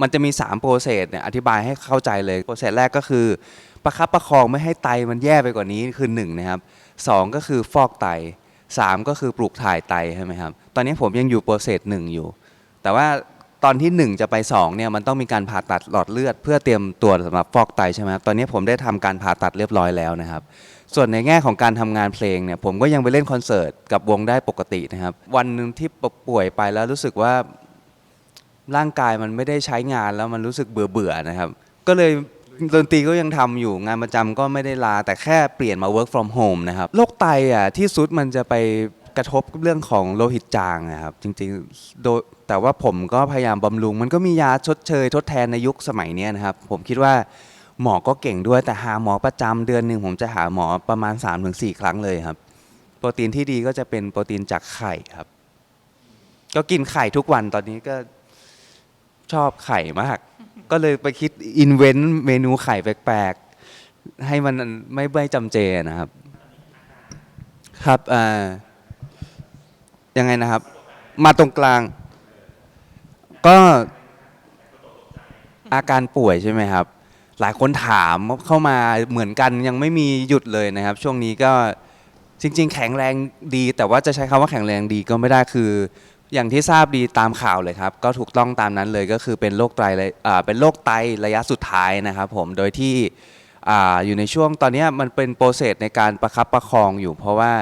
มันจะมี3โปรเซสเนี่ยอธิบายให้เข้าใจเลยโปรเซสแรกก็คือประคับประคองไม่ให้ไตมันแย่ไปกว่านี้คือ1นะครับสองก็คือฟอกไตสามก็คือปลูกถ่ายไตใช่ไหมครับตอนนี้ผมยังอยู่โปรเซสหนึ่งอยู่ แต่ว่าตอนที่ 1 จะไป2เนี่ยมันต้องมีการผ่าตัดหลอดเลือด เพื่อเตรียมตัวสำหรับฟอกไตใช่ไหมครับตอนนี้ผมได้ทำการผ่าตัดเรียบร้อยแล้วนะครับส่วนในแง่ของการทำงานเพลงเนี่ยผมก็ยังไปเล่นคอนเสิร์ตกับวงได้ปกตินะครับวันหนึ่งที่ป่วยไปแล้วรู้สึกว่า ร่างกายมันไม่ได้ใช้งานแล้วมันรู้สึกเบื่อเบื่อๆนะครับ ก็เลยดนตรีก็ยังทำอยู่งานประจำก็ไม่ได้ลา แต่แค่เปลี่ยนมา work from home นะครับโรคไตอะที่สุดมันจะไปกระทบกับเรื่องของโลหิตจางนะครับ จริงๆโดยแต่ว่าผมก็พยายามบำรุง มันก็มียาชดเชย ทดแทนในยุคสมัยเนี้ยนะครับ ผมคิดว่าหมอก็เก่งด้วยแต่หาหมอประจำเดือนหนึ่งผมจะหาหมอประมาณ 3-4 ครั้งเลยครับ โปรตีนที่ดีก็จะเป็นโปรตีนจากไข่ครับ ก็กินไข่ทุกวันตอนนี้ก็ ชอบไข่มาก ก็เลยไปคิดอินเวนต์เมนูไข่แปลกๆ ให้มันไม่ไม่จำเจนะครับ ครับอ่ายังไงนะครับ มาตรงกลาง ก็อาการป่วยใช่ไหมครับ หลายคนถามเข้ามาเหมือนกันยังไม่มีหยุดเลยนะครับ ช่วงนี้ก็จริง ๆ แข็งแรงดี แต่ว่าจะใช้คำว่าแข็งแรงดีก็ไม่ได้คือ อย่างที่ทราบดีตามข่าวเลยครับ ก็ถูกต้องตามนั้นเลยก็คือเป็นโรคไตระอ่าเป็นโรคไตระยะสุดท้ายนะครับผมโดยที่อยู่ในช่วงตอนนี้มันเป็นโปรเซสในการประคับประคองอยู่ เพราะว่า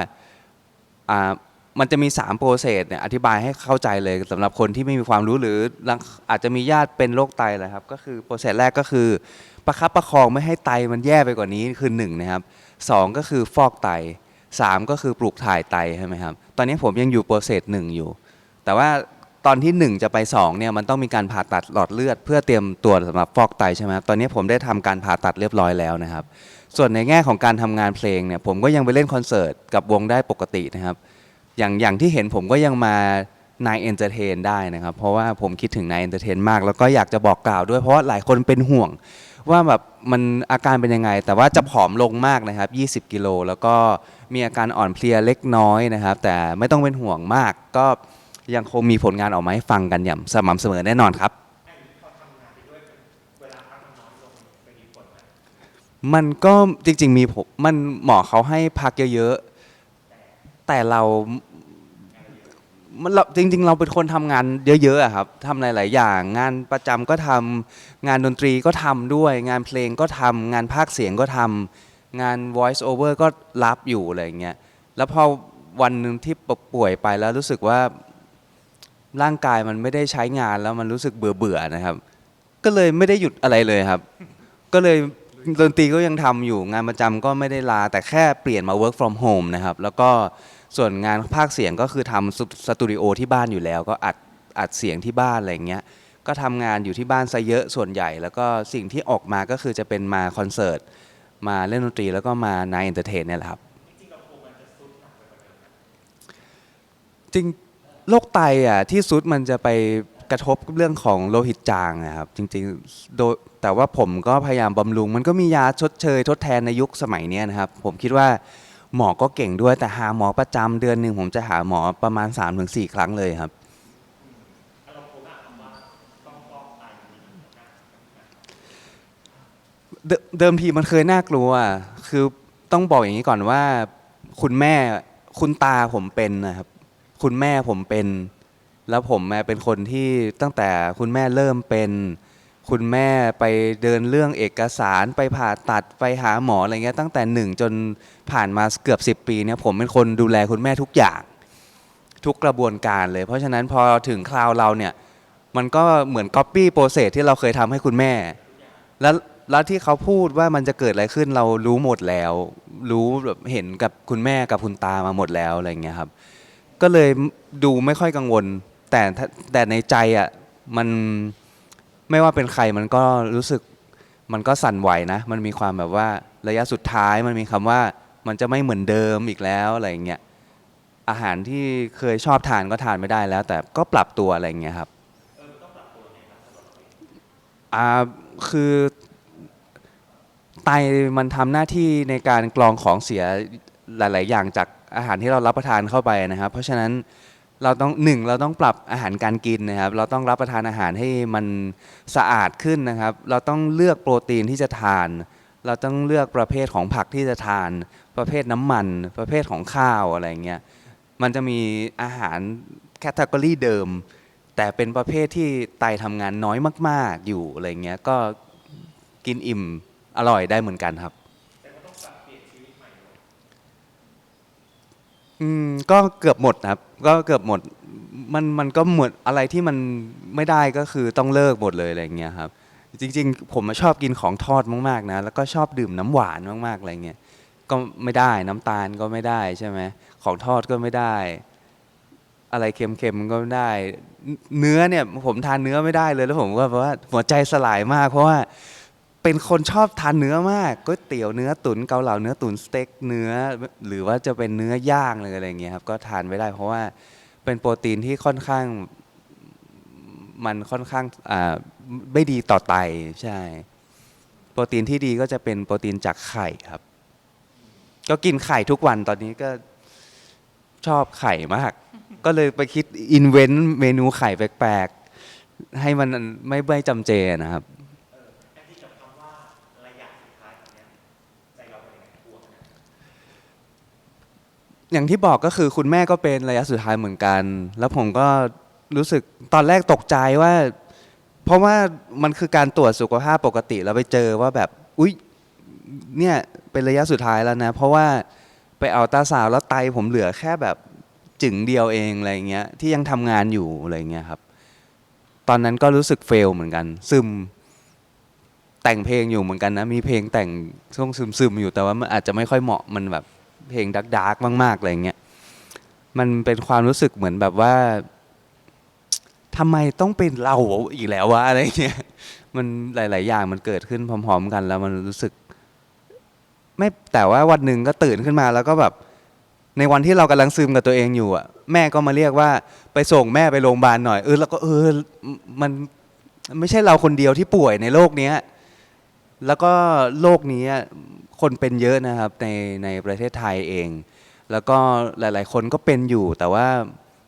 มันจะมี3โปรเซสเนี่ยอธิบายให้เข้าใจเลยสำหรับคนที่ไม่มีความรู้หรืออาจจะมีญาติเป็นโรคไตแหละครับ ก็คือโปรเซสแรกก็คือ ประคับประคองไม่ให้ไตมันแย่ไปกว่านี้คือ1นะครับสองก็คือฟอกไตสามก็คือปลูกถ่ายไตใช่ไหมครับตอนนี้ผมยังอยู่โปรเซสหนึ่งอยู่ แต่ว่าตอนที่ 1 จะไป2เนี่ยมันต้องมีการผ่าตัดหลอดเลือด เพื่อเตรียมตัวสำหรับฟอกไตใช่ไหมครับตอนนี้ผมได้ทำการผ่าตัดเรียบร้อยแล้วนะครับ ส่วนในแง่ของการทำงานเพลงเนี่ยผมก็ยังไปเล่นคอนเสิร์ตกับวงได้ปกตินะครับ อย่างอย่างที่เห็นผมก็ยังมานายเอนเตอร์เทนได้นะครับ เพราะว่าผมคิดถึงนายเอนเตอร์เทนมาก แล้วก็อยากจะบอกกล่าวด้วยเพราะว่าหลายคนเป็นห่วง ว่าแบบมันอาการเป็นยังไง แต่ว่าจะผอมลงมากนะครับ 20 กิโลแล้วก็มีอาการอ่อนเพลียเล็กน้อยนะครับ แต่ไม่ต้องเป็นห่วงมากก็ ยังคงมีผลงานออกมาให้ฟังกันอย่างสม่ำเสมอแน่นอนครับ มันก็จริง ๆ มีผมมันหมอเขาให้พักเยอะๆ แต่เรามันเราจริง ๆ เราเป็นคนทำงานเยอะๆอะครับทำหลาย ๆ อย่าง งานประจำก็ทำงานดนตรีก็ทำด้วย งานเพลงก็ทำงานภาคเสียงก็ทำงาน voice over ก็รับอยู่อะไรอย่างเงี้ยแล้วพอวันหนึ่งที่ป่วยไปแล้วรู้สึกว่า ร่างกายมันไม่ได้ใช้งานแล้วมันรู้สึกเบื่อๆนะครับ ก็เลยไม่ได้หยุดอะไรเลยครับ ก็เลยดนตรีก็ยังทำอยู่งานประจำก็ไม่ได้ลา แต่แค่เปลี่ยนมา work from home นะครับ แล้วก็ส่วนงานภาคเสียงก็คือทำสตูดิโอที่บ้านอยู่แล้ว ก็อัดอัดเสียงที่บ้านอะไรเงี้ยก็ทำงานอยู่ที่บ้านซะเยอะส่วนใหญ่ แล้วก็สิ่งที่ออกมาก็คือจะเป็นมาคอนเสิร์ตมาเล่นดนตรีแล้วก็มานายเอนเตอร์เทนเนี่ยแหละครับจริง โรคไตอะที่สุดมันจะไปกระทบกับเรื่องของโลหิตจางนะครับ จริงๆโดยแต่ว่าผมก็พยายามบำรุง มันก็มียาชดเชย ทดแทนในยุคสมัยเนี้ยนะครับ ผมคิดว่าหมอก็เก่งด้วยแต่หาหมอประจำเดือนหนึ่งผมจะหาหมอประมาณ 3-4 ครั้งเลยครับ เดิเดิมทีมันเคยน่ากลัว คือต้องบอกอย่างนี้ก่อนว่า คุณแม่คุณตาผมเป็นนะครับ คุณแม่ผมเป็น แล้วผมแม่เป็นคนที่ตั้งแต่คุณแม่เริ่มเป็น คุณแม่ไปเดินเรื่องเอกสารไปผ่าตัดไปหาหมออะไรเงี้ยตั้งแต่หนึ่งจนผ่านมาเกือบ 10 ปีเนี่ยผมเป็นคนดูแลคุณแม่ทุกอย่างทุกกระบวนการเลย เพราะฉะนั้นพอถึงคราวเราเนี่ยมันก็เหมือนก๊อปปี้โปรเซสที่เราเคยทำให้คุณแม่ แล้วแล้วที่เขาพูดว่ามันจะเกิดอะไรขึ้นเรารู้หมดแล้ว รู้แบบเห็นกับคุณแม่กับคุณตามาหมดแล้วอะไรเงี้ยครับ ก็เลยดูไม่ค่อยกังวล แต่ถ้าแต่ในใจอะมันไม่ว่าเป็นใครมันก็รู้สึกมันก็สั่นไหวนะ มันมีความแบบว่าระยะสุดท้ายมันมีคำว่ามันจะไม่เหมือนเดิมอีกแล้วอะไรอย่างเงี้ยอาหารที่เคยชอบทานก็ทานไม่ได้แล้ว แต่ก็ปรับตัวอะไรอย่างเงี้ยครับอ่าคือไตมันทำหน้าที่ในการกรองของเสียหลาย ๆ อย่างจาก อาหารที่เรารับประทานเข้าไปนะครับ เพราะฉะนั้นเราต้องหนึ่งเราต้องปรับอาหารการกินนะครับ เราต้องรับประทานอาหารให้มันสะอาดขึ้นนะครับ เราต้องเลือกโปรตีนที่จะทาน เราต้องเลือกประเภทของผักที่จะทาน ประเภทน้ำมัน ประเภทของข้าวอะไรเงี้ยมันจะมีอาหารแคตตากรีเดิม แต่เป็นประเภทที่ไตทำงานน้อยมาก ๆอยู่อะไรเงี้ยก็กินอิ่มอร่อยได้เหมือนกันครับ อืมก็เกือบหมดครับ ก็เกือบหมด มันมันก็หมดอะไรที่มันไม่ได้ก็คือต้องเลิกหมดเลยอะไรเงี้ยครับ จริง ๆ ผมชอบกินของทอดมากๆนะแล้วก็ชอบดื่มน้ำหวานมากๆอะไรเงี้ยก็ไม่ได้น้ำตาลก็ไม่ได้ใช่ไหมของทอดก็ไม่ได้ อะไรเค็มๆก็ไม่ได้ เนื้อเนี่ยผมทานเนื้อไม่ได้เลยแล้วผมก็แบบว่าหัวใจสลายมาก เพราะว่า เป็นคนชอบทานเนื้อมากก๋วยเตี๋ยวเนื้อตุ๋นเกาเหลาเนื้อตุ๋นสเต็กเนื้อ หรือว่าจะเป็นเนื้อย่างเลยอะไรเงี้ยครับก็ทานไม่ได้เพราะว่าเป็นโปรตีนที่ค่อนข้างมันค่อนข้างอ่าไม่ดีต่อไตใช่ โปรตีนที่ดีก็จะเป็นโปรตีนจากไข่ครับ ก็กินไข่ทุกวันตอนนี้ก็ชอบไข่มาก ก็เลยไปคิดอินเวนต์เมนูไข่แปลกๆ ให้มันไม่ไม่จำเจนะครับ อย่างที่บอกก็คือคุณแม่ก็เป็นระยะสุดท้ายเหมือนกัน แล้วผมก็รู้สึกตอนแรกตกใจว่า เพราะว่ามันคือการตรวจสุขภาพปกติแล้วไปเจอว่าแบบอุ๊ยเนี่ยเป็นระยะสุดท้ายแล้วนะ เพราะว่าไปเอาตาสาวแล้วไตผมเหลือแค่แบบจึงเดียวเองอะไรเงี้ยที่ยังทำงานอยู่อะไรเงี้ยครับ ตอนนั้นก็รู้สึกเฟลเหมือนกัน ซึมแต่งเพลงอยู่เหมือนกันนะ มีเพลงแต่งช่วงซึมซึมๆอยู่แต่ว่ามันอาจจะไม่ค่อยเหมาะมันแบบ เพลงดักดาร์กมากๆอะไรเงี้ยมันเป็นความรู้สึกเหมือนแบบว่าทำไมต้องเป็นเราอีกแล้ววะอะไรเงี้ยมันหลาย ๆ อย่างมันเกิดขึ้นพร้อม ๆ กัน แล้วมันรู้สึก ไม่แต่ว่าวันหนึ่งก็ตื่นขึ้นมาแล้วก็แบบในวันที่เรากำลังซึมกับตัวเองอยู่อะ แม่ก็มาเรียกว่าไปส่งแม่ไปโรงพยาบาลหน่อยเออแล้วก็เออมันไม่ใช่เราคนเดียวที่ป่วยในโลกเนี้ย แล้วก็โลกนี้ คนเป็นเยอะนะครับในในประเทศไทยเอง แล้วก็หลาย ๆ คนก็เป็นอยู่แต่ว่า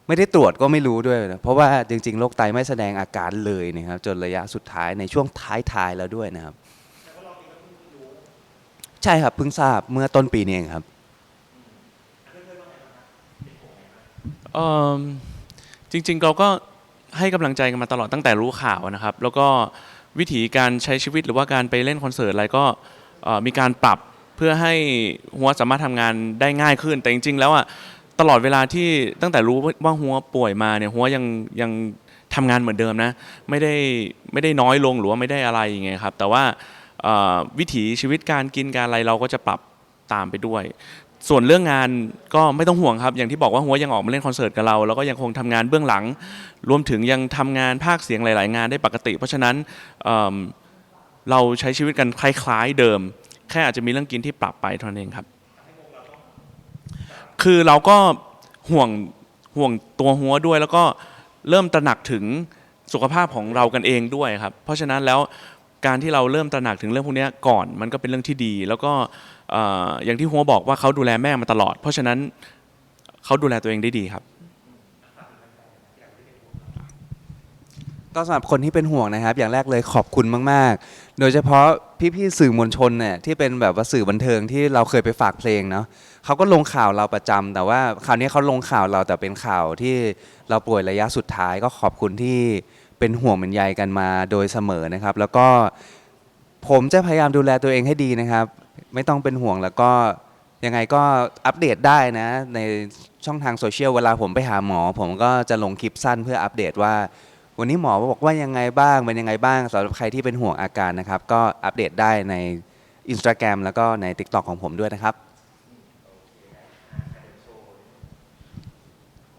ไม่ได้ตรวจก็ไม่รู้ด้วยนะเพราะว่าจริง ๆ โรคไตไม่แสดงอาการเลยนะครับ จนระยะสุดท้ายในช่วงท้าย ๆ แล้วด้วยนะครับ ใช่ครับเพิ่งทราบเมื่อต้นปีนี้เองครับเอิ่มจริง ๆ เราก็ให้กำลังใจกันมาตลอดตั้งแต่รู้ข่าวนะครับ แล้วก็วิธีการใช้ชีวิตหรือว่าการไปเล่นคอนเสิร์ตอะไรก็ มีการปรับเพื่อให้หัวสามารถทำงานได้ง่ายขึ้น แต่จริง ๆ แล้วอะตลอดเวลาที่ตั้งแต่รู้ว่าหัวป่วยมาเนี่ยหัวยังยังทำงานเหมือนเดิมนะ ไม่ได้ไม่ได้น้อยลงหรือว่าไม่ได้อะไรอย่างเงี้ยครับ แต่ว่าเอ่อวิถีชีวิตการกินการอะไรเราก็จะปรับตามไปด้วย ส่วนเรื่องงานก็ไม่ต้องห่วงครับ อย่างที่บอกว่าหัวยังออกมาเล่นคอนเสิร์ตกับเราแล้วก็ยังคงทำงานเบื้องหลัง รวมถึงยังทำงานภาคเสียงหลาย ๆ งานได้ปกติ เพราะฉะนั้นเอิ่ม เราใช้ชีวิตกันคล้ายๆเดิม แค่อาจจะมีเรื่องกินที่ปรับไปเท่านั้นเองครับ คือเราก็ห่วงห่วงตัวหัวด้วยแล้วก็เริ่มตระหนักถึงสุขภาพของเรากันเองด้วยครับ เพราะฉะนั้นแล้วการที่เราเริ่มตระหนักถึงเรื่องพวกนี้ก่อนมันก็เป็นเรื่องที่ดี แล้วก็อย่างที่หัวบอกว่าเขาดูแลแม่มาตลอด เพราะฉะนั้นเขาดูแลตัวเองได้ดีครับ ก็สำหรับคนที่เป็นห่วงนะครับ อย่างแรกเลยขอบคุณมาก ๆ โดยเฉพาะพี่ๆสื่อมวลชนเนี่ยที่เป็นแบบว่าสื่อบันเทิงที่เราเคยไปฝากเพลงเนาะเขาก็ลงข่าวเราประจำแต่ว่าคราวนี้เขาลงข่าวเราแต่เป็นข่าวที่เราป่วยระยะสุดท้าย ก็ขอบคุณที่เป็นห่วงเป็นใยกันมาโดยเสมอนะครับ แล้วก็ผมจะพยายามดูแลตัวเองให้ดีนะครับ ไม่ต้องเป็นห่วงแล้วก็ยังไงก็อัปเดตได้นะ ในช่องทางโซเชียลเวลาผมไปหาหมอ ผมก็จะลงคลิปสั้นเพื่ออัปเดตว่า วันนี้หมอบอกว่ายังไงบ้างเป็นยังไงบ้างสำหรับใครที่เป็นห่วงอาการนะครับ ก็อัปเดตได้ใน Instagram แล้วก็ใน TikTok ของผมด้วยนะครับ